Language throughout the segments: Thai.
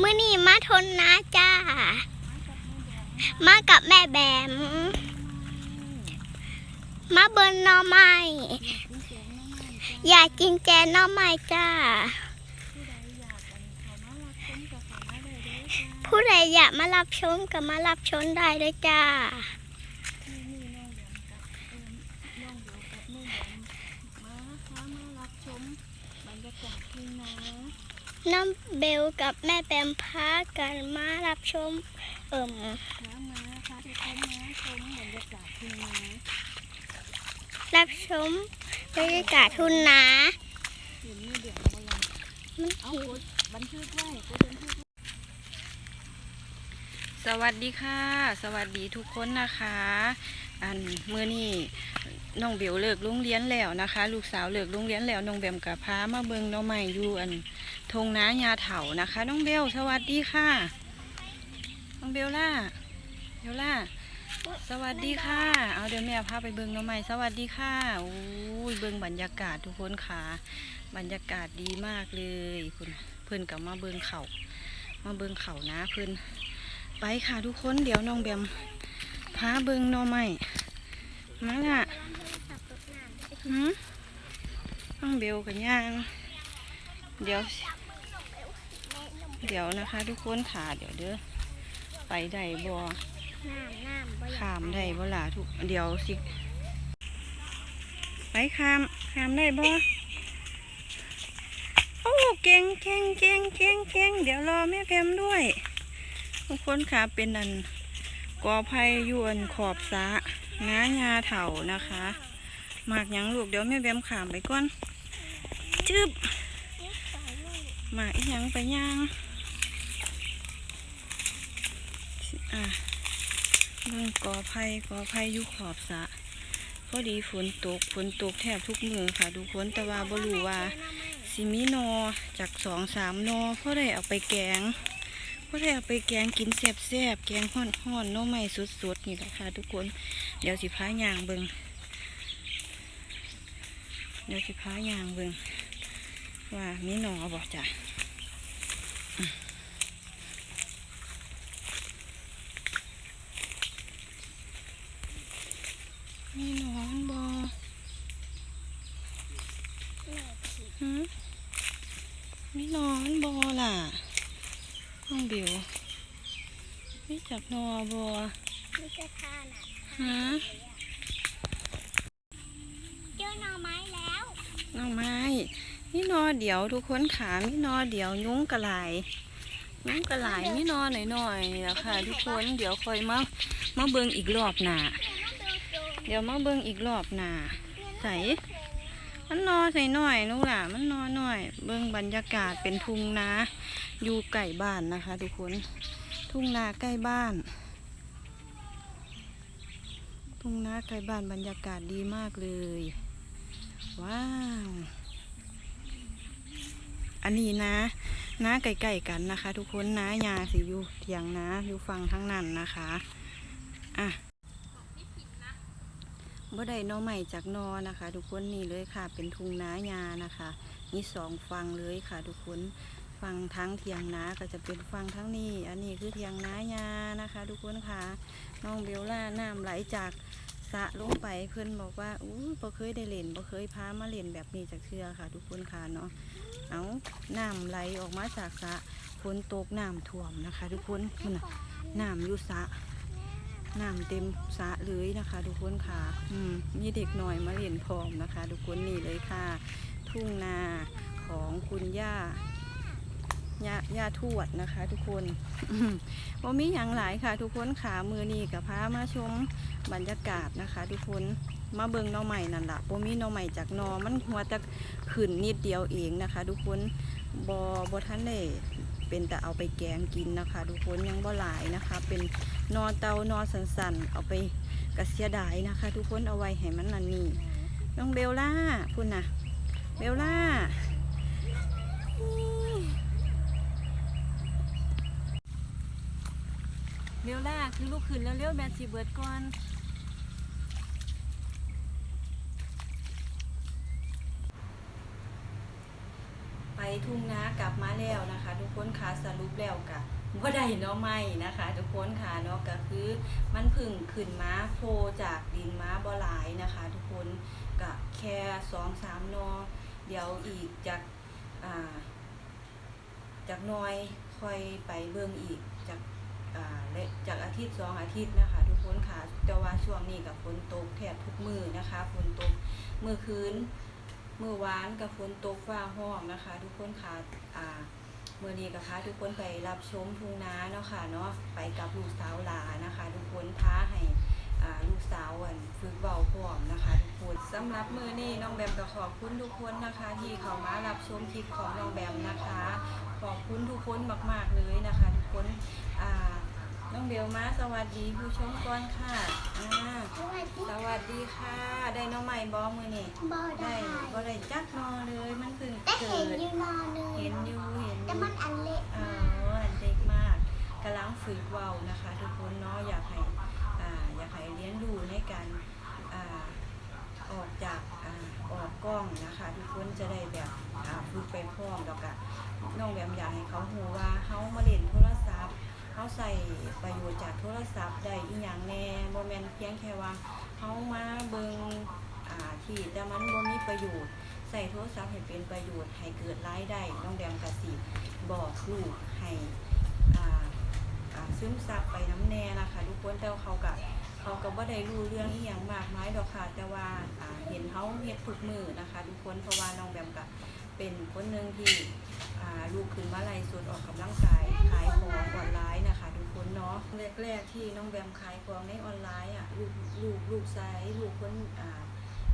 มื่อนี่มาทนนะจ้า มากับแม่แบม มาเบิร์นนอไม้อยากกินแจนนอไม้จ้า ผู้ใดอยากมารับชมก็มารับชมได้เลยจ้า น้องเบลกับแม่แบมพากันมารับชม เอิ่มรับชมบรรยากาศทุ่นนามันหิวสวัสดีค่ะ สวัสดีทุกคนนะคะ อันเมื่อนี้น้องเบลเลิกโรงเรียนแล้วนะคะ ลูกสาวเลิกโรงเรียนแล้วน้องแบมกับพามาเบิงน้องใหม่อยู่อันทงน้ายาเถานะคะ น้องเบลสวัสดีค่ะ น้องเบลล่าเบลล่าสวัสดีค่ะ เอาเดี๋ยวแม่พาไปเบิงน้องใหม่สวัสดีค่ะโอ้ยเบิงบรรยากาศทุกคนค่ะบรรยากาศดีมากเลยคุณเพื่อนกับมาเบิงเขามาเบิงเขานะเพื่อนไปค่ะทุกคนเดี๋ยวน้องแบม พาเบิงหนอใหม่มาละหืมน้องเบลกับย่าง เดี๋ยว เดี๋ยวนะคะ ทุกคนค่ะเดี๋ยวเด้อ ไปได้บ่น้ำน้ำบ่อยากขามได้บ่ล่ะทุก เดี๋ยวสิ ไปขามขามได้บ่โอ้เก่งเก่งเก่งเก่งเก่งเดี๋ยวรอแม่แพมด้วย ทุกคนค่ะเป็นอัน กอไผ่ยวนขอบสะง้ายาเถานะคะหมากยังลูกเดี๋ยวแม่แบมขามไปก่อนจึบหมากยังไปย่างอะเบิ่งกอไผ่กอไผ่ยู่ขอบสะพอดีฝนตกฝนตกแทบทุกมือค่ะทุกคนแต่ว่าบรูว่าสิมีหนอจากสองสามหนอพราะได้เอาไปแกง ก็ได้เอาไปแกงกินแซ่บๆ แกงห่อนๆๆหน้อใหม่สดๆ นี่แหละค่ะ ทุกคน เดี๋ยวสิพายางเบิงเดี๋ยวสิพายางเบิงว่ามีหนอบอกจ้ะอืมมีหนอนบอหืมมีหนอนบอล่ะ น้องบิวไม่จับ นอบัวมีกระทาน่ะฮะเจอหน่อไม้แล้วน้องไม้ นี่นอเดี๋ยวทุกคนขามีนอเดี๋ยวยุ้งกระไหลายยุ้งกระไหลายมีนอหน่อยหน่อยๆแล้วค่ะ ทุกคนเดี๋ยวคอยมามาเบิงอีกรอบหน้าเดี๋ยวมาเบิงอีกรอบหน้าใส่มันนอใส่หน่อยนู่นล่ะมันนอหน่อย เบิงบรรยากาศเป็นทุ่งนาอยู่ใกล้บ้านนะคะ ทุกคน ทุ่งนาใกล้บ้าน ทุ่งนาใกล้บ้านบรรยากาศดีมากเลย ว้าว อันนี้นะน้าไก่ๆกันนะคะ ทุกคนน้ายาสิอยู่เถียงนาอยู่ฟังทั้งนั้นนะคะอะบ่ได้นอใหม่จากนอนะคะ ทุกคนนี่เลยค่ะ เป็นทุ่งนายานะคะ มีสองฟังเลยค่ะ ทุกคน ฟังทั้งเทียงนาก็จะเป็นฟังทั้งนี้ อันนี้คือเทียงนายานะคะ ทุกคนค่ะน้องเบลล่าน้ำไหลจากสะลงไปเพื่อนบอกว่าอู้บ่เคยได้เล่นบ่เคยพามาเล่นแบบนี้จากเชือค่ะ ทุกคนค่ะเนาะเอาน้ำไหลออกมาจากสะฝนตกน้ำท่วมนะคะ ทุกคนมันน่ะน้ำอยู่สะน้ำเต็มสะเลยนะคะ ทุกคนค่ะอืมมีเด็กหน่อยมาเล่นพร้อมนะคะ ทุกคนนี่เลยค่ะ ทุ่งนาของคุณย่า ย่าย่าทวดนะคะ ทุกคนอืมบ่มีอย่างหลายค่ะ ทุกคนขามือนี่กับพามาชมบรรยากาศนะคะ ทุกคนมาเบิงนอใหม่นั่นละบ่มีนอใหม่จากนอมันหัวจะขึ้นนิดเดียวเองนะคะ ทุกคนบอบทันได้เป็นแต่เอาไปแกงกินนะคะ ทุกคนยังบ่หลายนะคะ เป็นนอเตานอสันๆเอาไปกระเสียดายนะคะ ทุกคนเอาไว้ให้มันนั่นนี่น้องเบลล่าพุ่นนะเบลล่า เร็วล่ะคือลูกขึ้นแล้วเร็วแมนสีเบิร์ดก่อนไปทุ่งนากลับมาแล้วนะคะ ทุกคนค่ะสรุปแล้วกะว่าได้เนาะไม่นะคะ ทุกคนค่ะเนาะก็คือมันพึ่งขึ้นมาโผล่จากดินม้าบ่หลายนะคะ ทุกคนกะแค่สองสามนอเดี๋ยวอีกจากอ่าจากน้อยค่อยไปเบิ่งอีก และจากอาทิตย์สองอาทิตย์นะคะ ทุกคนค่ะ แต่ว่าช่วงนี้กับฝนตกแทบทุกมือนะคะฝนตกเมื่อคืนเมื่อวานกับฝนตกฟ้าห้องนะคะ ทุกคนค่ะอ่าเมื่อนี้กับพาทุกคนไปรับชมทุ่งนาเนาะค่ะเนาะไปกับลูกสาวหลานะคะ ทุกคนท้าให้ลูกสาวอันฝึกเบาพร้อมนะคะทุกคนสำหรับมือนี้น้องแบมก็ขอบคุณทุกคนนะคะ ที่เข้ามารับชมคลิปของน้องแบมนะคะ ขอบคุณทุกคนมาก ๆเลยนะคะ ทุกคนอ่า น้องเบลมาสวัสดีผู้ชมก่อนค่ะอ่าสวัสดีสวัสดีค่ะ ได้น้องใหม่บอมือนี่บอได้ได้บ่ได้จักนอเลยมันเพิ่งแต่เกิเห็นดอยู่นอนนึงเห็นอยู่เห็นอแต่ยู่ มันอันเล็กอ๋อมากอันเด็กมากกำลังฝึกเว้านะคะ ทุกคนเนาะอยากให้อ่าอยากให้เรียนรู้ในการอ่าออกจากอ่าออกกล้องนะคะ ทุกคนจะได้แบบอ่าฝึกไปพร้อมแล้วก็น้องแบบอยากให้เขาหูว่าเขามาเล่นโทรศัพท์ เขาใส่ประโยชน์จากโทรศัพท์ได้อีหยังแน่บ่แม่นเพียงแค่ว่าเขามาเบิงอ่าที่แต่มันบ่มีประโยชน์ใส่โทรศัพท์ให้เป็นประโยชน์ให้เกิดรายได้น้องแดมกสิบอกลูกให้อ่าอ่าซึมซับไปน้ำแน่นะคะทุกคนแต่เขาก็เขาก็บ่ได้รู้เรื่องอีหยังมากมายดอกค่ะแต่ว่าอ่าเห็นเขาเฮ็ดทุกมือนะคะ ทุกคนเพราะว่าน้องแบมก็ เป็นคนหนึ่งที่ลูกขึ้นมาไล่สดออกกำลังกายขายของออนไลน์นะคะทุกคนเนาะแรกๆที่น้องแบมขายของในออนไลน์อะลูกลูกลูกซ้ายลูกคนอ่า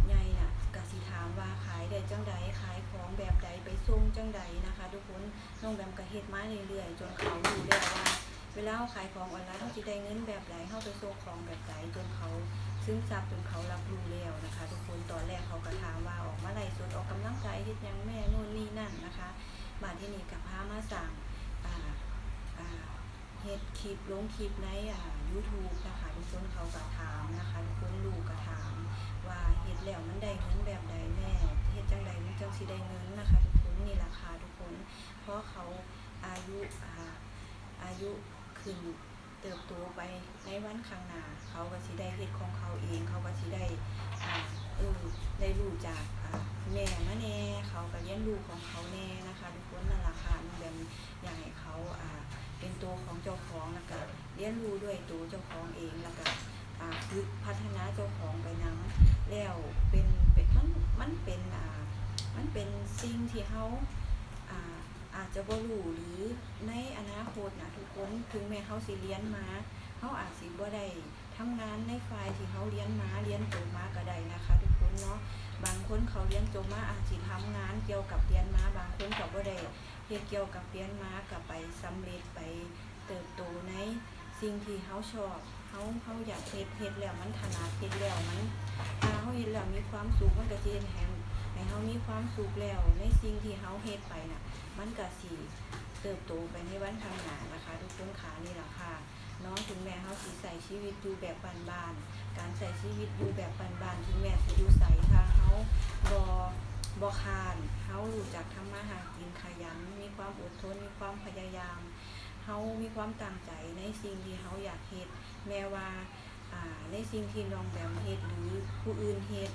ใหญ่น่ะกสิถามว่าขายได้จังใดขายของแบบใดไปส่งจังใดนะคะ ทุกคนน้องแบมก็เฮ็ดมาเรื่อยๆจนเขารู้แล้วว่าเวลาเขาขายของออนไลน์เขาจะได้เงินแบบไหนเขาไปส่งของแบบไหนจนเขา ซึมซับจนเขารับรู้แล้วนะคะ ทุกคนตอนแรกเขาก็ถามว่าออกมาไล่สดออกกำลังกายเฮ็ดยังแม่นู่นนี่นั่นนะคะมาที่นี่กับพามาสั่งเฮ็ดคลิปลงคลิปในอ่า YouTube นะคะทุกคนเขาก็ถามนะคะทุกคนลูกก็ถามว่าเฮ็ดแล้วมันได้เงินแบบใดแม่เฮ็ดจังใดมันจังสิได้เงินนะคะทุกคนนี่ราคาทุกคน เพราะเขาอายุอาอายุขึ้น เติบโตไปในวันข้างหน้าเขาก็สิได้เฮ็ดของเขาเอง เขาก็สิได้อ่าเออได้รู้จากแม่มาแน่เขาก็เลี้ยงลูกของเขาแน่นะคะทุกคนนั่นแหละค่ะมันแบบอยากให้เขาอ่าเป็นตัวของเจ้าของแล้วก็เลี้ยงรู้ด้วยตัวเจ้าของเองแล้วก็อ่าพัฒนาเจ้าของไปนํแล้วเป็นเป็นมันมันเป็นอ่ามันเป็นสิ่งที่เขา อาจจะบ่รู้หรือในอนาคตนะทุกคนถึงแม้เขาสิเรียนมาเขาอาจสิบ่ได้ทำงานในฝ่ายที่เขาเรียนมาเรียนจบมาก็ได้นะคะ ทุกคนเนาะบางคนเขาเรียนจบมาอาจสิทำงานเกี่ยวกับเรียนมา บางคนก็บ่ได้เฮ็ดเกี่ยวกับเรียนมาก็ไปสำเร็จไปเติบโตในสิ่งที่เขาชอบเขาเขาอยากเฮ็ดเฮ็ดแล้วมันถนัดเฮ็ดแล้วมันเขาเฮ็ดแล้วมีความสุขมันก็สิเฮ็ดให้ ให้เขามีความสุขแล้วในสิ่งที่เขาเฮ็ดไปน่ะ มันก็สีเติบโตไปในวันข้างหน้านะคะ ทุกคนขานี่แหละค่ะเน้องถึงแม้เขาสีใส่ชีวิตอยู่แบบบ้านๆการใส่ชีวิตอยู่แบบบ้านๆถึงแม้สิอยู่ใส่ทางเขาบอบอคานเขารู้จักทำมาหากินขยันมีความอดทนมีความพยายามเขามีความตั้งใจในสิ่งที่เขาอยากเฮ็ดแม้ว่าอ่าในสิ่งที่น้องแบมเฮ็ดหรือผู้อื่นเฮ็ด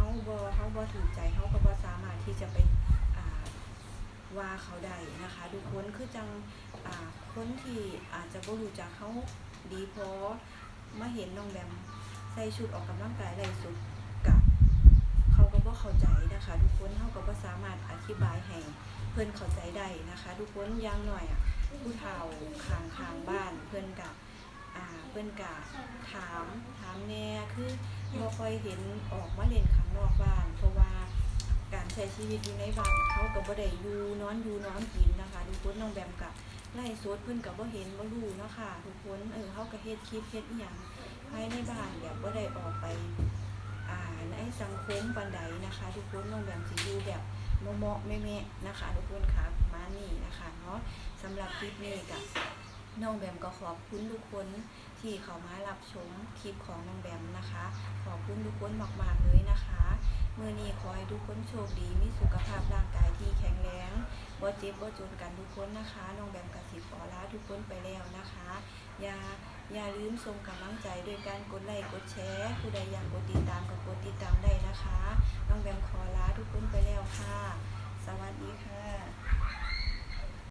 เขาบอเขาบอถูกใจเขาก็บอสามารถที่จะไปว่าเขาได้นะคะทุกคนคือจังคนที่อาจจะบ่รู้จักเขาดีพอมาเห็นน้องแบมใส่ชุดออกกำลังกายไรสุดกับเขาก็บ่เข้าใจนะคะ ทุกคนเขาก็บ่สามารถอธิบายให้เพิ่นเข้าใจได้นะคะ ทุกคนย่างหน่อยอะผู้เฒ่าข้างทางบ้านเพิ่นกับเพิ่นกับถามถามแน่คือ บ่ค่อยเห็นออกมาเล่นข้างนอกบ้าน เพราะว่าการใช้ชีวิตอยู่ในบ้านเขากับบ่ได้อยู่นอนอยู่นอนกินนะคะทุกคนน้องแบมกับไล่สดเพิ่นกับบ่เห็นบ่รู้เนาะค่ะทุกคนเออเขาก็เฮ็ดคลิปเฮ็ดอีหยังภายในบ้านแบบบ่ได้ออกไปอ่าในสังคมปานใดนะคะ ทุกคนน้องแบมสิอยู่แบบเหมาะๆแม่ๆนะคะ ทุกคนค่ะมานี้นะคะเนาะสำหรับคลิปนี้กับ น้องแบมก็ขอบคุณทุกคนที่เขามารับชมคลิปของน้องแบมนะคะ ขอบคุณทุกคนมากมากเลยนะคะเมื่อนี้ขอให้ทุกคนโชคดีมีสุขภาพร่างกายที่แข็งแรงบ่เจ็บบ่จนกันทุกคนนะคะน้องแบมกับสิขอลาทุกคนไปแล้วนะคะ อย่าอย่าลืมส่งกำลังใจด้วยการกดไลค์กดแชร์ผู้ใดอยากกดติดตามก็กดติดตามได้นะคะน้องแบมขอลาทุกคนไปแล้วค่ะ สวัสดีค่ะ